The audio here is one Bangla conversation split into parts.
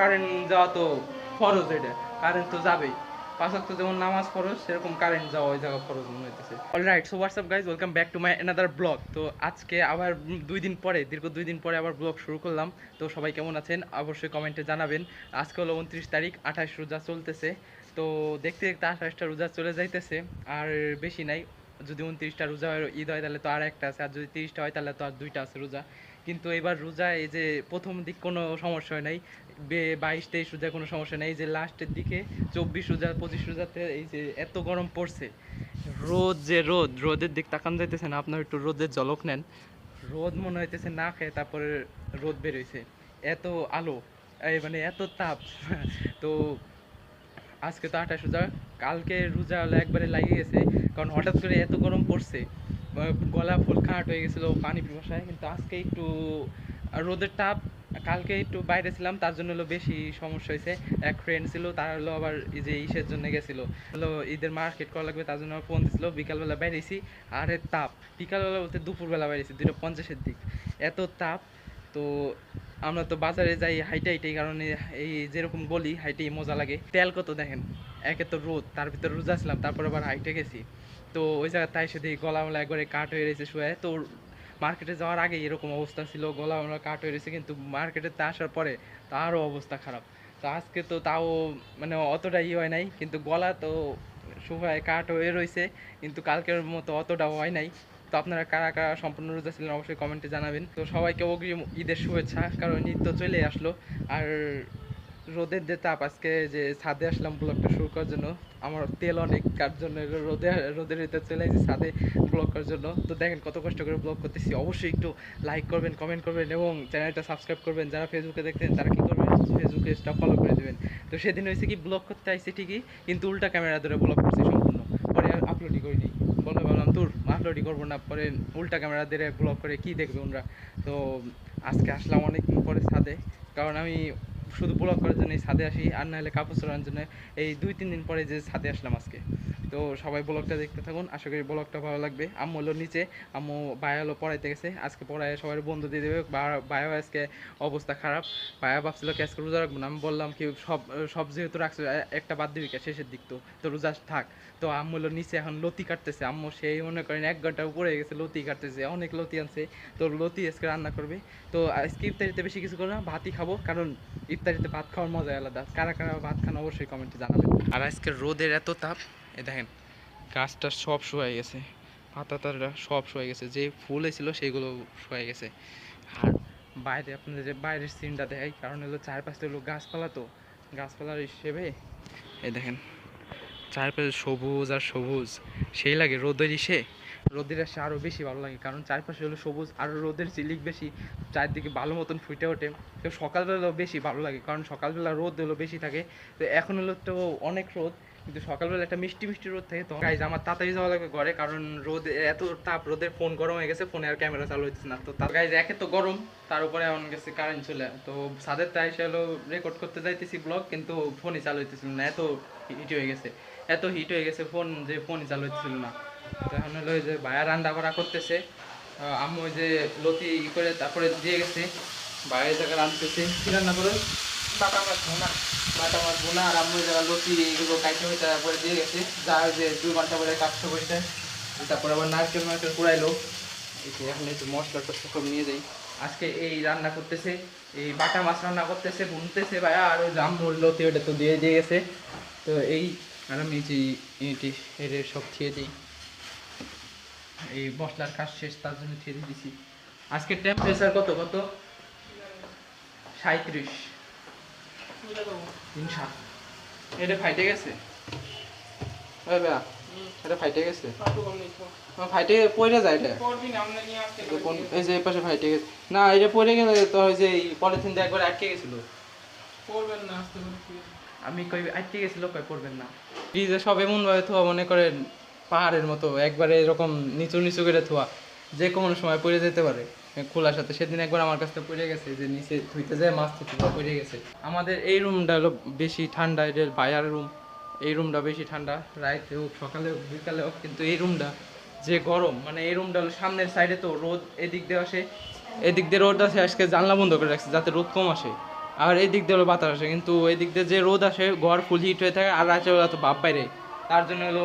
কারেন্ট যাওয়া তো ফরজ এটা। কারেন্ট তো যাবেই। পাঁচ ওয়াক্ত যেমন নামাজ ফরজ, সেরকম কারেন্ট যাওয়া ওই জায়গা ফরজ মনে হইতেছে। Alright so what's up guys welcome back to my another blog তো আজকে আবার দুই দিন পরে, দীর্ঘ দুই দিন পরে আবার ব্লগ শুরু করলাম। তো সবাই কেমন আছেন? অবশ্যই কমেন্টে জানাবেন। আজকে হলো উনত্রিশ তারিখ, আঠাশ রোজা চলতেছে। তো দেখতে দেখতে আঠাশটা রোজা চলে যাইতেছে। আর বেশি নাই যদি উনত্রিশটা রোজা হয়, ঈদ হয়, তাহলে তো আর একটা আছে। আর যদি তিরিশটা হয়, তাহলে তো আর দুইটা আছে রোজা। কিন্তু এবার রোজা, এই যে প্রথম দিক কোনো সমস্যা হয় নাই। বাইশ, তেইশ রোজা কোনো সমস্যা নেই। যে লাস্টের দিকে, চব্বিশ রোজা, পঁচিশ রোজাতে এই যে এত গরম পড়ছে। রোদ যে রোদ, রোদের দিক তাকান যাইতেছে না। আপনার একটু রোদের ঝলক নেন। রোদ মনে হইতেছে না খেয়ে তারপরে রোদ বেরোইছে এত আলো, এই মানে এত তাপ। তো আজকে তো আঠাশ রোজা কালকে রোজা হলো একবারে লাগিয়ে গেছে, কারণ হঠাৎ করে এত গরম পড়ছে। গলা ফুল খাট হয়ে গেছিল, পানি পিপাসায়, কিন্তু আজকে একটু রোদের তাপ, কালকে একটু বাইরে ছিলাম, তার জন্য হলো বেশি সমস্যা হয়েছে। এক ফ্রেন্ড ছিল, তার হলো আবার এই যে ইসের জন্য গেছিল। হলো ঈদের মার্কেট করা লাগবে, তার জন্য ফোন দিছিল, বিকালবেলা বাইরেছি আর তাপ, বিকালবেলা বলতে দুপুরবেলা বাইরেছি দুটো পঞ্চাশের দিক। এত তাপ, তো আমরা তো বাজারে যাই হাইটে হাইটেই, কারণে এই যেরকম বলি, হাইটেই মজা লাগে। তেল কত দেখেন? একে তো রোদ, তার ভিতর রোজা ছিলাম, তারপর আবার হাইটে গেছি। তো ওই জায়গায় তাই সাথে গলা মলা একবারে কাট হয়ে রয়েছে শুয়ে। তো মার্কেটে যাওয়ার আগে এরকম অবস্থা ছিল গলা মলা কাট হয়ে রয়েছে, কিন্তু মার্কেটে তা আসার পরে তো আরও অবস্থা খারাপ। তো আজকে তো তাও মানে অতটা ই হয় নাই, কিন্তু গলা তো শুকায় কাট হয়ে রয়েছে, কিন্তু কালকের মতো অতটা হয় নাই। তো আপনারা কারা কারা সম্পূর্ণ রোজা ছিলেন অবশ্যই কমেন্টে জানাবেন। তো সবাইকে অগ্রিম ঈদের শুভেচ্ছা, কারণ ঈদ তো চলে আসলো। আর রোদের যে তাপ, আজকে যে ছাদে আসলাম ব্লগটা শুরু করার জন্য, আমার তেল অনেক, কার জন্য রোদে, রোদের ভিতরে চলে আসি ছাদে ব্লগ করার জন্য। তো দেখেন কত কষ্ট করে ব্লগ করতেছি। অবশ্যই একটু লাইক করবেন কমেন্ট করবেন এবং চ্যানেলটা সাবস্ক্রাইব করবেন। যারা ফেসবুকে দেখতেন তারা কি করবেন? ফেসবুকে পেজটা ফলো করে দেবেন। তো সেদিন হয়েছে কি, ব্লগ করতে আইসি ঠিকই, কিন্তু উল্টা ক্যামেরা ধরে ব্লগ করছি সম্পূর্ণ। পরে আর আপলোডই করিনি। বলতে ভাবলাম তোর আপলোডই করব না, পরে উল্টা ক্যামেরা দিয়ে ব্লগ করে কি দেখবে ওরা তো আজকে আসলাম অনেকদিন পরে ছাদে, কারণ আমি শুধু ব্লগ করার জন্য ছাদে আসি, আর নাহলে কাপড় চড়ানোর জন্য এই দুই, তিন দিন পরে যে ছাদে আসলাম আজকে। তো সবাই ব্লগটা দেখতে থাকুন। আশা করি ব্লগটা ভালো লাগবে। আম্মু হলো নিচে। আম্মু বায়া হলো পড়াইতে গেছে। আজকে পড়ায় সবাই বন্ধু দিয়ে দেবে। বায়াও আজকে অবস্থা খারাপ। বায়া ভাবছিল কি আজকে রোজা রাখব না? আমি বললাম কি, সব সব যেহেতু রাখছো একটা বাদ দিবি শেষের দিক তো। তো রোজা থাক। তো আম্মু হলো নিচে এখন লতি কাটতেছে। আম্মু সেই মনে করেন এক ঘণ্টা উপরে গেছে লতি কাটতেছে। অনেক লতি আনছে। তো লতি আজকে রান্না করবে। তো আজকে ইফতারিতে বেশি কিছু করব না, ভাতই খাব। কারণ ইফতারিতে ভাত খাওয়ার মজাই আলাদা। কারা কারা ভাত খান অবশ্যই কমেন্টে জানাবেন। আর আজকে রোদের এত তাপ এ দেখেন, গাছটা সব শুয়ে গেছে পাতা তারা সব শুয়ে গেছে, যে ফুল ছিল সেগুলো শুয়ে গেছে। আর বাইরে আপনাদের যে বাইরের সিনটা দেখাই, কারণ হলো চারপাশে হলো গাছপালা তো, গাছপালার হিসেবে, এই দেখেন, চারপাশে সবুজ আর সবুজ, সেই লাগে রোদের ইসে, রোদের আসে আরও বেশি ভালো লাগে, কারণ চারপাশে হলো সবুজ আর রোদের চিলিক বেশি, চারদিকে ভালো মতন ফুটে ওঠে, তো সকালবেলাও বেশি ভালো লাগে, কারণ সকালবেলা রোদ হলো বেশি থাকে, তো এখন হলো তো অনেক রোদ কিন্তু সকালবেলা একটা মিষ্টি মিষ্টি রোদ থাকে তো গাইজ আমার তাড়াতাড়ি যাওয়া লাগবে ঘরে, কারণ রোদ এত তাপ, রোদের ফোন গরম হয়ে গেছে, ফোনে আর ক্যামেরা চালু হইতেছে না। তো গাইজ একে তো গরম, তার উপরে এমন গেছে কারেন্ট চলে। তো ছাদের তাই হলো রেকর্ড করতে যাইতেছি ব্লগ কিন্তু ফোনই চালু হইতেছিল না, এত হিট হয়ে গেছে। এত হিট হয়ে গেছে ফোন, যে ফোনই চালু হইতেছিল না। তো এখন হলো যে ভাইয়া রান্না করা করতেছে আম্মু যে লতি ই করে তারপরে দিয়ে গেছে বাইরের জায়গায় রাঁধতেছে। কি রান্না করে? মাছ ভুনা বাটা মাছ বোনা, আর আম্মু যারা লতি, এগুলো কাইটে হয়ে তারপরে দিয়ে গেছে। যা যে দুই ঘণ্টা পরে কাটতে বসে। তারপরে আবার নারকেল নারকেল কুড়াইলো। এখন একটু মশলা টসলা নিয়ে যাই। আজকে এই রান্না করতেছে, এই বাটা মাছ রান্না করতেছে ভুনতেছে ভাইয়া, আর ওই জাম লতি ওটা তো দিয়ে দিয়ে গেছে। তো এই, আর আমি যে এটি, এর সব খেয়ে দিই। এই মশলার কাজ শেষ, তার জন্য ছেড়ে দিছি। আজকে টেম্পারেচার কত কত? সাঁত্রিশ এটা ফাইটে গেছে? এটা ফাইটে গেছে? পাটু কম নিচ্ছ আমার ফাইটে পড়ে যায় এটা? করবি না আমরা নিয়ে আসতে এটা কোন এই যে পাশে ফাইটে গেছে। না এটা পড়ে গেলে তো ওই যে পলিথিন দিয়ে একবার আটকে গেছিল। করবেন না আমি কই আটকে গেছিল কই পড়বেন না। ফ্রিজে সব এমন ভাবে থোয়া মনে করেন পাহাড়ের মতো একবারে এরকম নিচু নিচু করে থোয়া যে কোনো সময় পড়ে যেতে পারে। খোলার সাথে। সেদিন একবার আমার কাছ থেকে পড়ে গেছে যে নিচে ধুইতে যায়, মাছ যায়, পড়ে গেছে। আমাদের এই রুমটা হলো বেশি ঠান্ডা এটা বায়ার রুম, এই রুমটা বেশি ঠান্ডা। রাইতে হোক, সকালে হোক, বিকালে হোক, কিন্তু এই রুমটা যে গরম মানে এই রুমটা হলো সামনের সাইডে তো রোদ এদিক দিয়ে আসে, এদিক দিয়ে রোদ আসে, আজকে জানলা বন্ধ করে রাখছে যাতে রোদ কম আসে। আর এই দিক দিয়ে হলো বাতাস আসে, কিন্তু এই দিক দিয়ে যে রোদ আসে, ঘর ফুল হিট হয়ে থাকে, আর রাতে তো বাপ বাইরে। তার জন্য হলো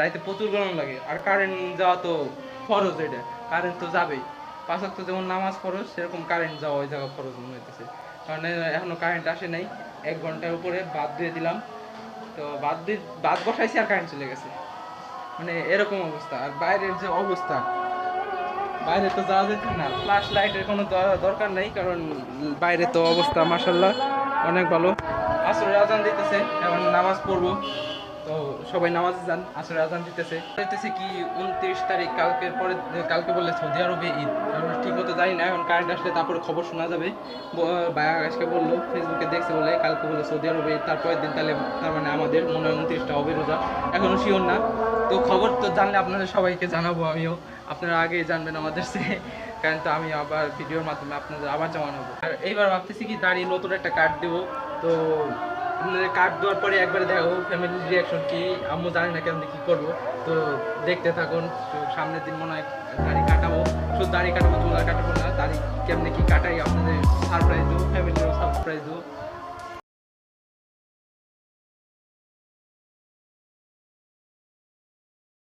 রাইতে প্রচুর গরম লাগে। আর কারেন্ট যাওয়া তো ফরজ এটা কারেন্ট তো যাবেই। পাঁচ তো যেমন নামাজ ফরজ, সেরকম কারেন্ট যাওয়া ওই জায়গা ফরজ মনে হইতেছে। কারণ এখনও কারেন্ট আসে নাই। এক ঘণ্টার উপরে বাদ দিয়ে দিলাম। তো বাদ দিয়ে বাদ বসাইছি আর কারেন্ট চলে গেছে। মানে এরকম অবস্থা। আর বাইরের যে অবস্থা, বাইরে তো যাওয়া যেত না। ফ্ল্যাশ লাইটের কোনো দরকার নেই, কারণ বাইরে তো অবস্থা মাসাল্লাহ অনেক ভালো। আসলে আজান দিতেছে, এখন নামাজ পড়ব। তো সবাই নামাজে যান আসরের আজান দিতেছে। দিতেছে কি, উনত্রিশ তারিখ কালকের পরে, কালকে বলে সৌদি আরবে ঈদ। কারণ ঠিক মতো জানি না, এখন কারেন্ট আসলে তারপরে খবর শোনা যাবে। ব- ভাই আকাশকে বলল ফেসবুকে দেখছে বলে, কালকে বলে সৌদি আরবে ঈদ, তারপরের দিন তাহলে তার মানে আমাদের মনে হয় উনত্রিশটা হবে রোজা। এখনও শিওর না। তো খবর তো জানলে আপনাদের সবাইকে জানাব আমিও। আপনারা আগেই জানবেন আমাদের সে, কারণ তো আমি আবার ভিডিওর মাধ্যমে আপনাদের আবার জানাব আর এইবার ভাবতেছি কি, দাঁড়িয়ে নতুন একটা কার্ড দেবো। তো আপনাদের কার্ড দেওয়ার পরে একবারে দেখো ফ্যামিলির রিয়াকশন কি, আম্মু জানি না কেমন কি করব। তো দেখতে থাকুন সামনের দিন মনে হয় দাড়ি কাটাবো। শুধু দাড়ি কাটাবো, চুল কাটাবো না, দাড়ি কেমনে কি কাটাই আপনাদের সারপ্রাইজ দেবো ফ্যামিলিরও সারপ্রাইজ দেবো।